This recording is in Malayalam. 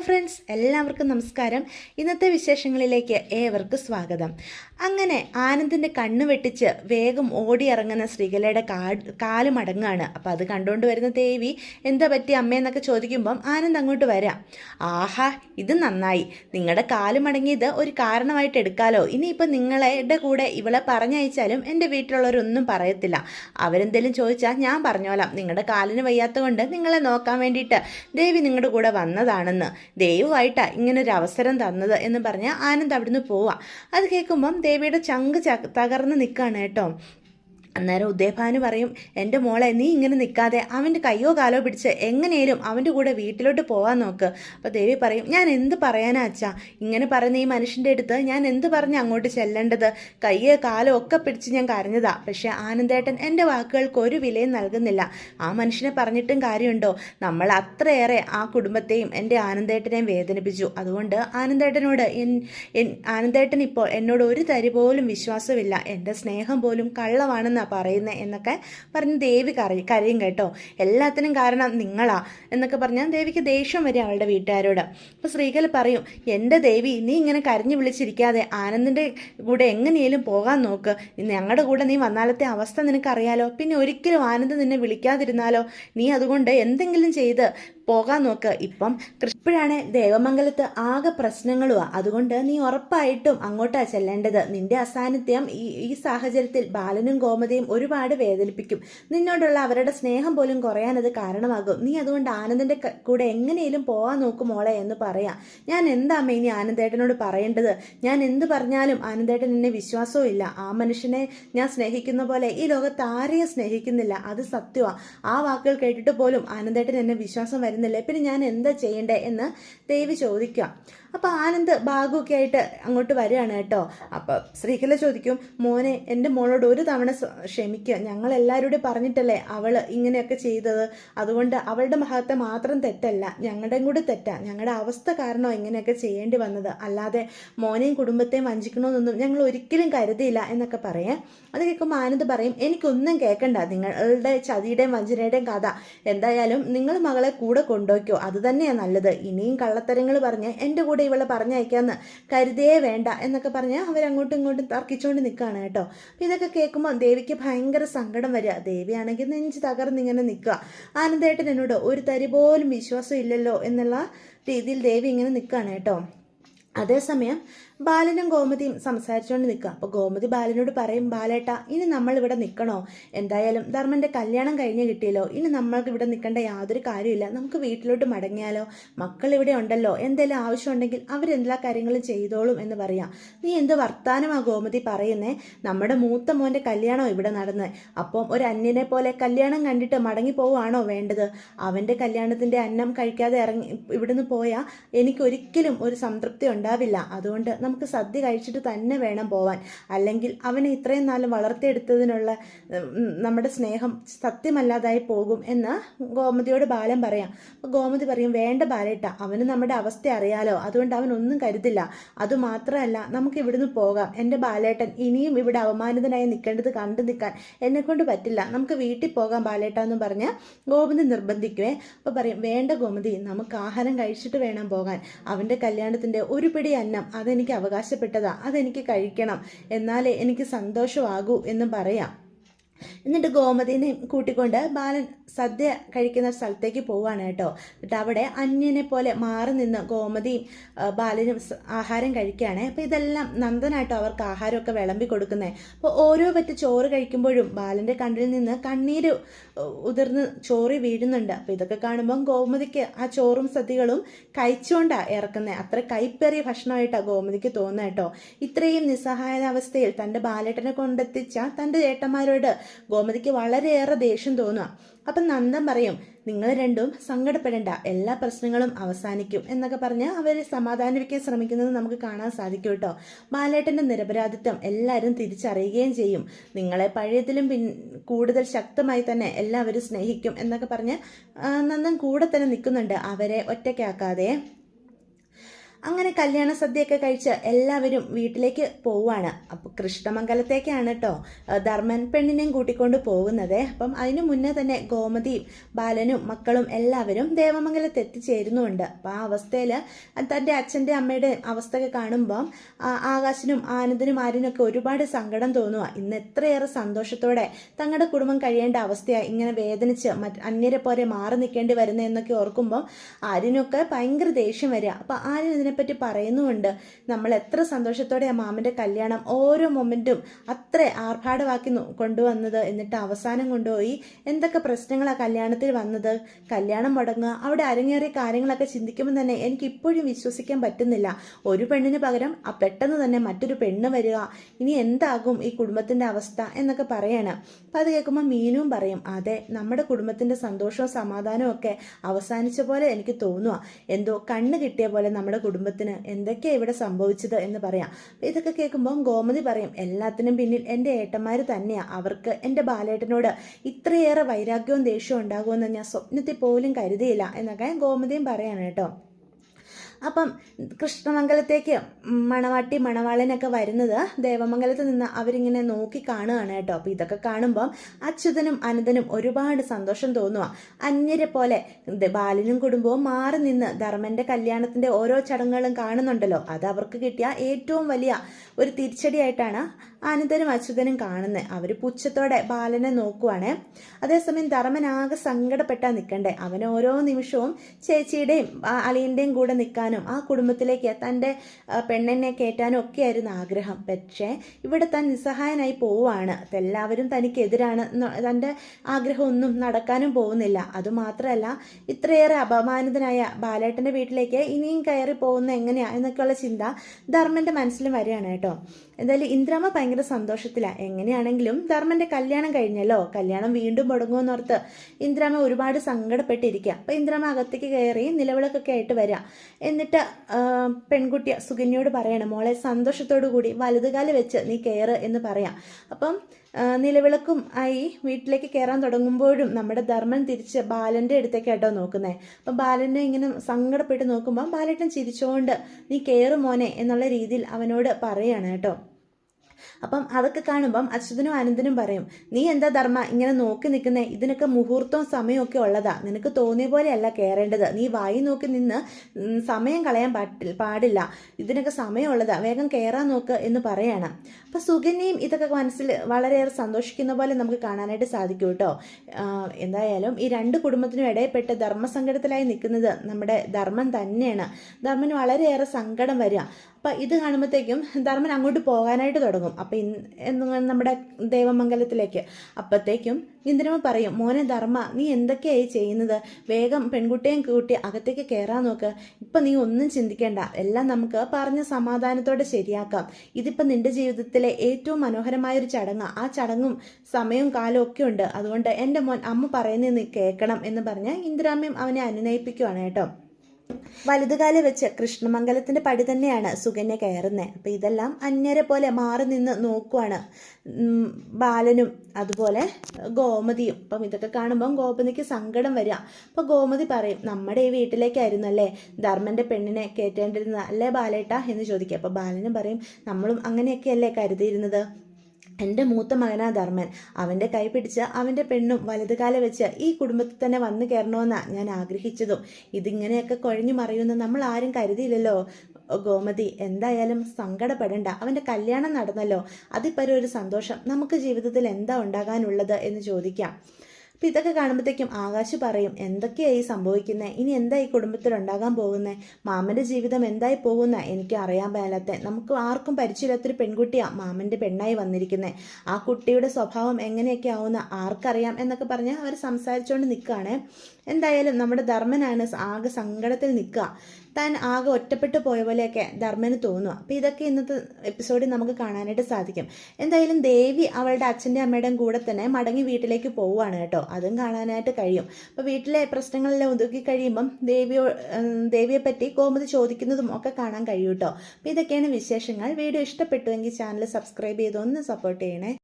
ഹലോ ഫ്രണ്ട്സ് എല്ലാവർക്കും നമസ്കാരം. ഇന്നത്തെ വിശേഷങ്ങളിലേക്ക് ഏവർക്കും സ്വാഗതം. അങ്ങനെ ആനന്ദിന്റെ കണ്ണ് വെട്ടിച്ച് വേഗം ഓടിയിറങ്ങുന്ന ശ്രീകലയുടെ കാ കാൽ മടങ്ങാണ്. അപ്പോൾ അത് കണ്ടുകൊണ്ട് വരുന്ന ദേവി എന്താ പറ്റി അമ്മയെന്നൊക്കെ ചോദിക്കുമ്പം ആനന്ദ് അങ്ങോട്ട് വരാം. ആഹാ ഇത് നന്നായി. നിങ്ങളുടെ കാൽ മടങ്ങിയത് ഒരു കാരണമായിട്ട് എടുക്കാലോ. ഇനിയിപ്പോൾ നിങ്ങളുടെ കൂടെ ഇവളെ പറഞ്ഞയച്ചാലും എന്റെ വീട്ടിലുള്ളവരൊന്നും പറയത്തില്ല. അവരെന്തെങ്കിലും ചോദിച്ചാൽ ഞാൻ പറഞ്ഞോളാം. നിങ്ങളുടെ കാലിന് വയ്യാത്തതുകൊണ്ട് നിങ്ങളെ നോക്കാൻ വേണ്ടിയിട്ട് ദേവി നിങ്ങളുടെ കൂടെ വന്നതാണെന്ന്. ദൈവമായിട്ടാ ഇങ്ങനൊരു അവസരം തന്നത് എന്ന് പറഞ്ഞ് ആനന്ദ് അവിടുന്ന് പോവാം. അത് കേൾക്കുമ്പം ദേവിയുടെ ചങ്ക് തകർന്ന് നിൽക്കുകയാണ് കേട്ടോ. അന്നേരം ഉദയഭാനു പറയും എന്റെ മോളെ നീ ഇങ്ങനെ നിൽക്കാതെ അവന്റെ കയ്യോ കാലോ പിടിച്ച് എങ്ങനെയും അവന്റെ കൂടെ വീട്ടിലോട്ട് പോകാൻ നോക്ക്. അപ്പോൾ ദേവി പറയും ഞാൻ എന്ത് പറയാനാ അച്ഛാ? ഇങ്ങനെ പറയുന്ന ഈ മനുഷ്യന്റെ അടുത്ത് ഞാൻ എന്ത് പറഞ്ഞ് അങ്ങോട്ട് ചെല്ലേണ്ടത്? കയ്യോ കാലോ ഒക്കെ പിടിച്ച് ഞാൻ കരഞ്ഞതാ. പക്ഷേ ആനന്ദേട്ടൻ എന്റെ വാക്കുകൾക്ക് ഒരു വിലയും നൽകുന്നില്ല. ആ മനുഷ്യനെ പറഞ്ഞിട്ടും കാര്യമുണ്ടോ? നമ്മൾ അത്രയേറെ ആ കുടുംബത്തെയും എന്റെ ആനന്ദേട്ടനെയും വേദനിപ്പിച്ചു. അതുകൊണ്ട് ആനന്ദേട്ടനോട് ആനന്ദേട്ടൻ ഇപ്പോൾ എന്നോട് ഒരു തരി പോലും വിശ്വാസമില്ല. എന്റെ സ്നേഹം പോലും കള്ളമാണെന്നാണ് പറയുന്നത് എന്നൊക്കെ പറഞ്ഞ് ദേവി കറി കരയും കേട്ടോ. എല്ലാത്തിനും കാരണം നിങ്ങളാ എന്നൊക്കെ പറഞ്ഞാൽ ദേവിക്ക് ദേഷ്യം വരും അവളുടെ വീട്ടുകാരോട്. അപ്പോൾ സ്ത്രീകൾ പറയും എന്റെ ദേവി നീ ഇങ്ങനെ കരഞ്ഞു വിളിച്ചിരിക്കാതെ ആനന്ദിന്റെ കൂടെ എങ്ങനെയെങ്കിലും പോകാൻ നോക്ക്. ഞങ്ങളുടെ കൂടെ നീ വന്നാലത്തെ അവസ്ഥ നിനക്കറിയാലോ. പിന്നെ ഒരിക്കലും ആനന്ദ് നിന്നെ വിളിക്കാതിരുന്നാലോ? നീ അതുകൊണ്ട് എന്തെങ്കിലും ചെയ്ത് പോകാൻ നോക്ക് ഇപ്പം ഇപ്പോഴാണ് ദേവമംഗലത്ത് ആകെ പ്രശ്നങ്ങളുവാ. അതുകൊണ്ട് നീ ഉറപ്പായിട്ടും അങ്ങോട്ടാ ചെല്ലേണ്ടത്. നിന്റെ അസാന്നിധ്യം ഈ ഈ സാഹചര്യത്തിൽ ബാലനും ഗോമതിയും ഒരുപാട് വേദനിപ്പിക്കും. നിന്നോടുള്ള അവരുടെ സ്നേഹം പോലും കുറയാൻ അത് കാരണമാകും. നീ അതുകൊണ്ട് ആനന്ദിന്റെ കൂടെ എങ്ങനെയും പോകാൻ നോക്കും മോളെ എന്ന് പറയാം. ഞാൻ എന്താ ഇനി ആനന്ദേട്ടനോട് പറയേണ്ടത്? ഞാൻ എന്ത് പറഞ്ഞാലും ആനന്ദേട്ടൻ എന്നെ വിശ്വാസവും ഇല്ല. ആ മനുഷ്യനെ ഞാൻ സ്നേഹിക്കുന്ന പോലെ ഈ ലോകത്ത് ആരെയും സ്നേഹിക്കുന്നില്ല. അത് സത്യമാണ് ആ വാക്കുകൾ കേട്ടിട്ട് പോലും ആനന്ദേട്ടൻ എന്നെ വിശ്വാസം വരുന്നില്ല പിന്നെ ഞാൻ എന്താ ചെയ്യണ്ടേ എന്ന് ദേവി ചോദിക്കാം അപ്പോൾ ആനന്ദ് ബാഗുമൊക്കെ ആയിട്ട് അങ്ങോട്ട് വരികയാണ് കേട്ടോ. അപ്പോൾ ശ്രീകല ചോദിക്കും മോനെ എന്റെ മോളോട് ഒരു തവണ ക്ഷമിക്കുക ഞങ്ങൾ എല്ലാവരോടും പറഞ്ഞിട്ടല്ലേ അവൾ ഇങ്ങനെയൊക്കെ ചെയ്തത്? അതുകൊണ്ട് അവളുടെ മഹത്വം മാത്രം തെറ്റല്ല ഞങ്ങളുടെയും കൂടി തെറ്റാ. ഞങ്ങളുടെ അവസ്ഥ കാരണോ ഇങ്ങനെയൊക്കെ ചെയ്യേണ്ടി വന്നത്. അല്ലാതെ മോനെയും കുടുംബത്തെയും വഞ്ചിക്കണമെന്നൊന്നും ഞങ്ങൾ ഒരിക്കലും കരുതിയില്ല എന്നൊക്കെ പറയാം. അത് കേൾക്കുമ്പോൾ ആനന്ദ് പറയും എനിക്കൊന്നും കേൾക്കണ്ട നിങ്ങളുടെ ചതിയുടെയും വഞ്ചനയുടെയും കഥ. എന്തായാലും നിങ്ങൾ മകളെ കൂടെ കൊണ്ടുപോയിക്കോ. അത് തന്നെയാണ് നല്ലത്. ഇനിയും കള്ളത്തരങ്ങൾ പറഞ്ഞ് എന്റെ കൂടെ ഇവളെ പറഞ്ഞയക്കാന്ന് കരുതേ വേണ്ട എന്നൊക്കെ പറഞ്ഞ് അവരങ്ങോട്ടും ഇങ്ങോട്ടും തർക്കിച്ചുകൊണ്ട് നിൽക്കുകയാണ് കേട്ടോ. അപ്പം ഇതൊക്കെ കേൾക്കുമ്പോൾ ദേവിക്ക് ഭയങ്കര സങ്കടം വരിക. ദേവിയാണെങ്കിൽ നെഞ്ച് തകർന്നിങ്ങനെ നിൽക്കുക ആനന്ദേട്ടൻ എന്നോട് ഒരു തരി പോലും വിശ്വാസം ഇല്ലല്ലോ എന്നുള്ള രീതിയിൽ ദേവി ഇങ്ങനെ നിൽക്കുകയാണ് കേട്ടോ. അതേസമയം ബാലനും ഗോമതിയും സംസാരിച്ചുകൊണ്ട് നിൽക്കുക അപ്പോൾ ഗോമതി ബാലനോട് പറയും ബാലേട്ട ഇനി നമ്മൾ ഇവിടെ നിൽക്കണോ എന്തായാലും ധർമ്മന്റെ കല്യാണം കഴിഞ്ഞ് കിട്ടിയല്ലോ. ഇനി നമ്മൾക്ക് ഇവിടെ നിൽക്കേണ്ട യാതൊരു കാര്യമില്ല നമുക്ക് വീട്ടിലോട്ട് മടങ്ങിയാലോ? മക്കൾ ഇവിടെ ഉണ്ടല്ലോ. എന്തെങ്കിലും ആവശ്യമുണ്ടെങ്കിൽ അവരെല്ലാ കാര്യങ്ങളും ചെയ്തോളും എന്ന് പറയാം. നീ എന്ത് വർത്താനമാ ഗോമതി പറയുന്നേ? നമ്മുടെ മൂത്ത മോന്റെ കല്യാണം ഇവിടെ നടന്ന്? അപ്പം ഒരു അന്യനെ പോലെ കല്യാണം കണ്ടിട്ട് മടങ്ങി പോവുകയാണോ വേണ്ടത്? അവന്റെ കല്യാണത്തിന്റെ അന്നം കഴിക്കാതെ ഇറങ്ങി ഇവിടുന്ന് പോയാൽ എനിക്കൊരിക്കലും ഒരു സംതൃപ്തി ഉണ്ടാവില്ല. അതുകൊണ്ട് നമുക്ക് സദ്യ കഴിച്ചിട്ട് തന്നെ വേണം പോവാൻ. അല്ലെങ്കിൽ അവനെ ഇത്രയും നാളും വളർത്തിയെടുത്തതിനുള്ള നമ്മുടെ സ്നേഹം സത്യമല്ലാതായി പോകും എന്ന് ഗോമതിയോട് ബാലൻ പറയാം. അപ്പോൾ ഗോമതി പറയും വേണ്ട ബാലേട്ട അവന് നമ്മുടെ അവസ്ഥ അറിയാലോ. അതുകൊണ്ട് അവൻ ഒന്നും കരുതില്ല. അതുമാത്രമല്ല നമുക്ക് ഇവിടുന്ന് പോകാം. എന്റെ ബാലേട്ടൻ ഇനിയും ഇവിടെ അവമാനിതനായി നിൽക്കേണ്ടത് കണ്ടു നിൽക്കാൻ എന്നെക്കൊണ്ട് പറ്റില്ല. നമുക്ക് വീട്ടിൽ പോകാം ബാലേട്ട എന്ന് പറഞ്ഞ് ഗോമതി നിർബന്ധിക്കുവേ. അപ്പോൾ പറയും വേണ്ട ഗോമതി നമുക്ക് ആഹാരം കഴിച്ചിട്ട് വേണം പോകാൻ. അവന്റെ കല്യാണത്തിന്റെ ഒരു പിടി അന്നം അതെനിക്ക് അവകാശപ്പെട്ടതാ. അതെനിക്ക് കഴിക്കണം. എന്നാലേ എനിക്ക് സന്തോഷമാകൂ എന്ന് പറയാം. എന്നിട്ട് ഗോമതിനെ കൂട്ടിക്കൊണ്ട് ബാലൻ സദ്യ കഴിക്കുന്ന സ്ഥലത്തേക്ക് പോവാണ് കേട്ടോ. എന്നിട്ട് അവിടെ അന്യനെ പോലെ മാറി നിന്ന് ഗോമതിയും ബാലനും ആഹാരം കഴിക്കുകയാണ്. അപ്പോൾ ഇതെല്ലാം നന്ദനായിട്ടോ അവർക്ക് ആഹാരമൊക്കെ വിളമ്പി കൊടുക്കുന്നത് അപ്പോൾ ഓരോ പറ്റ് ചോറ് കഴിക്കുമ്പോഴും ബാലന്റെ കണ്ണിൽ നിന്ന് കണ്ണീര് ഉതിർന്ന് ചോറി വീഴുന്നുണ്ട്. അപ്പോൾ ഇതൊക്കെ കാണുമ്പം ഗോമതിക്ക് ആ ചോറും സദ്യകളും കഴിച്ചുകൊണ്ടാണ് ഇറക്കുന്നത് അത്ര കൈപ്പേറിയ ഭക്ഷണമായിട്ടാണ് ഗോമതിക്ക് തോന്നുന്നത് കേട്ടോ. ഇത്രയും നിസ്സഹായാവസ്ഥയിൽ തന്റെ ബാലേട്ടനെ കൊണ്ടെത്തിച്ച തന്റെ ചേട്ടന്മാരോട് ഗോമതിക്ക് വളരെയേറെ ദേഷ്യം തോന്നുക. അപ്പം നന്ദൻ പറയും നിങ്ങൾ രണ്ടും സങ്കടപ്പെടേണ്ട. എല്ലാ പ്രശ്നങ്ങളും അവസാനിക്കും എന്നൊക്കെ പറഞ്ഞ് അവരെ സമാധാനിപ്പിക്കാൻ ശ്രമിക്കുന്നത് നമുക്ക് കാണാൻ സാധിക്കും കേട്ടോ. ബാലേട്ടന്റെ നിരപരാധിത്വം എല്ലാവരും തിരിച്ചറിയുകയും ചെയ്യും. നിങ്ങളെ പഴയതിലും പിൻ കൂടുതൽ ശക്തമായി തന്നെ എല്ലാവരും സ്നേഹിക്കും എന്നൊക്കെ പറഞ്ഞ് നന്ദൻ കൂടെ തന്നെ നിൽക്കുന്നുണ്ട്. അവരെ ഒറ്റയ്ക്കാക്കാതെ അങ്ങനെ കല്യാണ സദ്യയൊക്കെ കഴിച്ച് എല്ലാവരും വീട്ടിലേക്ക് പോവുകയാണ്. അപ്പോൾ കൃഷ്ണമംഗലത്തേക്കാണ് കേട്ടോ ധർമ്മൻ പെണ്ണിനെയും കൂട്ടിക്കൊണ്ട് പോകുന്നത്. അപ്പം അതിനു മുന്നേ തന്നെ ഗോമതിയും ബാലനും മക്കളും എല്ലാവരും ദേവമംഗലത്ത് എത്തിച്ചേരുന്നുണ്ട്. അപ്പോൾ ആ അവസ്ഥയിൽ തന്റെ അച്ഛന്റെ അമ്മയുടെ അവസ്ഥയൊക്കെ കാണുമ്പം ആകാശിനും ആനന്ദിനും ആരിനൊക്കെ ഒരുപാട് സങ്കടം തോന്നുക ഇന്ന് എത്രയേറെ സന്തോഷത്തോടെ തങ്ങളുടെ കുടുംബം കഴിയേണ്ട അവസ്ഥയാണ് ഇങ്ങനെ വേദനിച്ച് മറ്റ് അന്യരെ പോലെ മാറി നിൽക്കേണ്ടി വരുന്നതെന്നൊക്കെ ഓർക്കുമ്പോൾ ആരിനൊക്കെ ഭയങ്കര ദേഷ്യം വരിക അപ്പോൾ ആര്യൻ ഇതിനെപ്പറ്റി പറയുന്നുമുണ്ട്. നമ്മൾ എത്ര സന്തോഷത്തോടെ ആ മാമന്റെ കല്യാണം ഓരോ മൊമെന്റും അത്ര ആർഭാടമാക്കി കൊണ്ടുവന്നത് എന്നിട്ട് അവസാനം കൊണ്ടുപോയി എന്തൊക്കെ പ്രശ്നങ്ങളാണ് കല്യാണത്തിൽ വന്നത് കല്യാണം മുടങ്ങുക അവിടെ അരങ്ങേറിയ കാര്യങ്ങളൊക്കെ ചിന്തിക്കുമ്പോൾ തന്നെ എനിക്ക് ഇപ്പോഴും വിശ്വസിക്കാൻ പറ്റുന്നില്ല. ഒരു പെണ്ണിന് പകരം ആ പെട്ടെന്ന് തന്നെ മറ്റൊരു പെണ്ണ് വരിക ഇനി എന്താകും ഈ കുടുംബത്തിന്റെ അവസ്ഥ എന്നൊക്കെ പറയാണ്. അപ്പം അത് കേൾക്കുമ്പോൾ മീനും പറയും അതെ നമ്മുടെ കുടുംബത്തിന്റെ സന്തോഷവും സമാധാനവും ഒക്കെ അവസാനിച്ച പോലെ എനിക്ക് തോന്നുക എന്തോ കണ്ണ് കിട്ടിയ പോലെ നമ്മുടെ കുടുംബത്തിന് എന്തൊക്കെയാണ് ഇവിടെ സംഭവിച്ചത് എന്ന് പറയാം. ഇതൊക്കെ കേൾക്കുമ്പോൾ ഗോമതി പറയും എല്ലാത്തിനും പിന്നിൽ എന്റെ ഏട്ടന്മാർ തന്നെയാണ് അവർക്ക് എന്റെ ബാലേട്ടനോട് ഇത്രയേറെ വൈരാഗ്യവും ദേഷ്യവും ഉണ്ടാകുമെന്ന് ഞാൻ സ്വപ്നത്തിൽ പോലും കരുതിയില്ല എന്നൊക്കെ ഗോമതിയും പറയാണ് കേട്ടോ. അപ്പം കൃഷ്ണമംഗലത്തേക്ക് മണവാട്ടി മണവാളനൊക്കെ വരുന്നത് ദേവമംഗലത്ത് നിന്ന് അവരിങ്ങനെ നോക്കി കാണുകയാണ് കേട്ടോ. അപ്പോൾ ഇതൊക്കെ കാണുമ്പം അച്യുതനും അനന്തനും ഒരുപാട് സന്തോഷം തോന്നുക അന്യരെ പോലെ ബാലനും കുടുംബവും മാറി നിന്ന് ധർമ്മന്റെ കല്യാണത്തിന്റെ ഓരോ ചടങ്ങുകളും കാണുന്നുണ്ടല്ലോ. അത് അവർക്ക് കിട്ടിയ ഏറ്റവും വലിയ ഒരു തിരിച്ചടിയായിട്ടാണ് അനന്തനും അച്യുതനും കാണുന്നത് അവർ പുച്ഛത്തോടെ ബാലനെ നോക്കുവാണ്. അതേസമയം ധർമ്മൻ ആകെ സങ്കടപ്പെട്ടാ നിൽക്കണ്ടേ അവൻ ഓരോ നിമിഷവും ചേച്ചിയുടെയും അളിയന്റെയും കൂടെ നിൽക്കാനും ആ കുടുംബത്തിലേക്ക് തന്റെ പെണ്ണെന്നെ പെണ്ണിനെ കയറ്റാനും ഒക്കെയായിരുന്നു ആഗ്രഹം. പക്ഷേ ഇവിടെ താൻ നിസ്സഹായനായി പോവുകയാണ് എല്ലാവരും തനിക്കെതിരാണ്. തന്റെ ആഗ്രഹമൊന്നും നടക്കാനും പോകുന്നില്ല. അതുമാത്രമല്ല ഇത്രയേറെ അപമാനിതനായ ബാലേട്ടന്റെ വീട്ടിലേക്ക് ഇനിയും കയറി പോകുന്ന എങ്ങനെയാ എന്നൊക്കെയുള്ള ചിന്ത ധർമ്മന്റെ മനസ്സിലും വരികയാണ് കേട്ടോ. എന്തായാലും ഇന്ദ്രാമ ഭയങ്കര സന്തോഷത്തിലാണ് എങ്ങനെയാണെങ്കിലും ധർമ്മന്റെ കല്യാണം കഴിഞ്ഞല്ലോ. കല്യാണം വീണ്ടും മുടങ്ങുമെന്നോർത്ത് ഇന്ദ്രാമ ഒരുപാട് സങ്കടപ്പെട്ടിരിക്കുക അപ്പോൾ ഇന്ദ്രാമ അകത്തേക്ക് കയറി നിലവിളക്കൊക്കെ ആയിട്ട് വരിക എന്നിട്ട് പെൺകുട്ടിയ പെൺകുട്ടി സുകന്യോട് പറയണം മോളെ സന്തോഷത്തോടു കൂടി വലതുകാൽ വെച്ച് നീ കയറ് എന്ന് പറയാം. അപ്പം നിലവിളക്കും ആയി വീട്ടിലേക്ക് കയറാൻ തുടങ്ങുമ്പോഴും നമ്മുടെ ധർമ്മൻ തിരിച്ച് ബാലന്റെ അടുത്തേക്ക് കേട്ടോ നോക്കുന്നത് അപ്പം ബാലനെ ഇങ്ങനെ സങ്കടപ്പെട്ട് നോക്കുമ്പോൾ ബാലേട്ടൻ ചിരിച്ചുകൊണ്ട് നീ കയറുമോനെ എന്നുള്ള രീതിയിൽ അവനോട് പറയാണ് കേട്ടോ. അപ്പം അതൊക്കെ കാണുമ്പം അച്യുതനും അനന്തനും പറയും നീ എന്താ ധർമ്മ? ഇങ്ങനെ നോക്കി നിൽക്കുന്നേ? ഇതിനൊക്കെ മുഹൂർത്തവും സമയമൊക്കെ ഉള്ളതാ. നിനക്ക് തോന്നിയ പോലെയല്ല കയറേണ്ടത്. നീ വായി നോക്കി നിന്ന് സമയം കളയാൻ പാട്ടി പാടില്ല. ഇതിനൊക്കെ സമയമുള്ളതാ വേഗം കയറാൻ നോക്ക് എന്ന് പറയാണ്. അപ്പം സുഗന്യയും ഇതൊക്കെ മനസ്സിൽ വളരെയേറെ സന്തോഷിക്കുന്ന പോലെ നമുക്ക് കാണാനായിട്ട് സാധിക്കും കേട്ടോ. എന്തായാലും ഈ രണ്ട് കുടുംബത്തിനും ഇടയിൽപ്പെട്ട് ധർമ്മസങ്കടത്തിലായി നിൽക്കുന്നത് നമ്മുടെ ധർമ്മം തന്നെയാണ്. ധർമ്മന് വളരെയേറെ സങ്കടം വരിക. അപ്പം ഇത് കാണുമ്പോഴത്തേക്കും ധർമ്മൻ അങ്ങോട്ട് പോകാനായിട്ട് തുടങ്ങും. അപ്പം ഇന്ന് നമ്മുടെ ദേവമംഗലത്തിലേക്ക്. അപ്പോഴത്തേക്കും ഇന്ദ്രമ പറയും മോനെ ധർമ്മ നീ എന്തൊക്കെയായി ചെയ്യുന്നത്? വേഗം പെൺകുട്ടിയെയും കൂട്ടി അകത്തേക്ക് കയറാൻ നോക്ക്. ഇപ്പം നീ ഒന്നും ചിന്തിക്കേണ്ട. എല്ലാം നമുക്ക് പറഞ്ഞ സമാധാനത്തോടെ ശരിയാക്കാം. ഇതിപ്പം നിന്റെ ജീവിതത്തിലെ ഏറ്റവും മനോഹരമായ ഒരു ചടങ്ങ്. ആ ചടങ്ങും സമയവും കാലവും ഒക്കെ ഉണ്ട്. അതുകൊണ്ട് എന്റെ മോൻ അമ്മ പറയുന്നത് നീ കേൾക്കണം എന്ന് പറഞ്ഞ് ഇന്ദ്രാമ്യം അവനെ അനുനയിപ്പിക്കുവാണ് കേട്ടോ. വലുതുകാലം വെച്ച് കൃഷ്ണമംഗലത്തിന്റെ പടി തന്നെയാണ് സുകന്യ കയറുന്നത് അപ്പോൾ ഇതെല്ലാം അന്യരെ പോലെ മാറി നിന്ന് നോക്കുവാണ് ബാലനും അതുപോലെ ഗോമതിയും. അപ്പം ഇതൊക്കെ കാണുമ്പം ഗോമതിക്ക് സങ്കടം വരിക. അപ്പൊ ഗോമതി പറയും നമ്മുടെ ഈ വീട്ടിലേക്കായിരുന്നു അല്ലേ ധർമ്മന്റെ പെണ്ണിനെ കയറ്റേണ്ടിരുന്നത് അല്ലേ ബാലേട്ട? എന്ന് ചോദിക്കുക. അപ്പോൾ ബാലനും പറയും നമ്മളും അങ്ങനെയൊക്കെയല്ലേ കരുതിയിരുന്നത്? എന്റെ മൂത്ത മകനാ ധർമ്മൻ. അവന്റെ കൈ പിടിച്ച് അവന്റെ പെണ്ണും വലതുകാല വെച്ച് ഈ കുടുംബത്തിൽ തന്നെ വന്നു കയറണമെന്നാണ് ഞാൻ ആഗ്രഹിച്ചതും. ഇതിങ്ങനെയൊക്കെ കുഴഞ്ഞു മറിയുമെന്ന് നമ്മൾ ആരും കരുതിയില്ലല്ലോ. ഗോമതി എന്തായാലും സങ്കടപ്പെടണ്ട. അവന്റെ കല്യാണം നടന്നല്ലോ. അതിപ്പരം ഒരു സന്തോഷം. നമുക്ക് ജീവിതത്തിൽ എന്താ ഉണ്ടാകാനുള്ളത് എന്ന് ചോദിക്കാം. അപ്പം ഇതൊക്കെ കാണുമ്പോഴത്തേക്കും ആകാശ് പറയും എന്തൊക്കെയായി സംഭവിക്കുന്നത് ഇനി എന്തായി കുടുംബത്തിൽ ഉണ്ടാകാൻ പോകുന്നത് മാമന്റെ ജീവിതം എന്തായി പോകുന്ന? എനിക്ക് അറിയാൻ മേലാത്ത. നമുക്ക് ആർക്കും പരിചയമില്ലാത്തൊരു പെൺകുട്ടിയാണ് മാമന്റെ പെണ്ണായി വന്നിരിക്കുന്നത് ആ കുട്ടിയുടെ സ്വഭാവം എങ്ങനെയൊക്കെ ആവുന്ന? ആർക്കറിയാം? എന്നൊക്കെ പറഞ്ഞ് അവർ സംസാരിച്ചുകൊണ്ട് നിൽക്കുകയാണ് എന്തായാലും നമ്മുടെ ധർമ്മനാണ് ആകെ സങ്കടത്തിൽ നിൽക്കുക. താൻ ആകെ ഒറ്റപ്പെട്ടു പോയ പോലെയൊക്കെ ധർമ്മന് തോന്നുക. അപ്പോൾ ഇതൊക്കെ ഇന്നത്തെ എപ്പിസോഡിൽ നമുക്ക് കാണാനായിട്ട് സാധിക്കും. എന്തായാലും ദേവി അവളുടെ അച്ഛന്റെ അമ്മയുടെയും കൂടെ തന്നെ മടങ്ങി വീട്ടിലേക്ക് പോവുകയാണ് കേട്ടോ. അതും കാണാനായിട്ട് കഴിയും. അപ്പോൾ വീട്ടിലെ പ്രശ്നങ്ങളെല്ലാം ഒതുക്കി കഴിയുമ്പം ദേവിയോ ദേവിയെപ്പറ്റി ദേവിയെ പറ്റി കോമതി ചോദിക്കുന്നതും ഒക്കെ കാണാൻ കഴിയും കേട്ടോ. അപ്പോൾ ഇതൊക്കെയാണ് വിശേഷങ്ങൾ. വീഡിയോ ഇഷ്ടപ്പെട്ടുവെങ്കിൽ ചാനൽ സബ്സ്ക്രൈബ് ചെയ്ത് ഒന്ന് സപ്പോർട്ട് ചെയ്യണേ.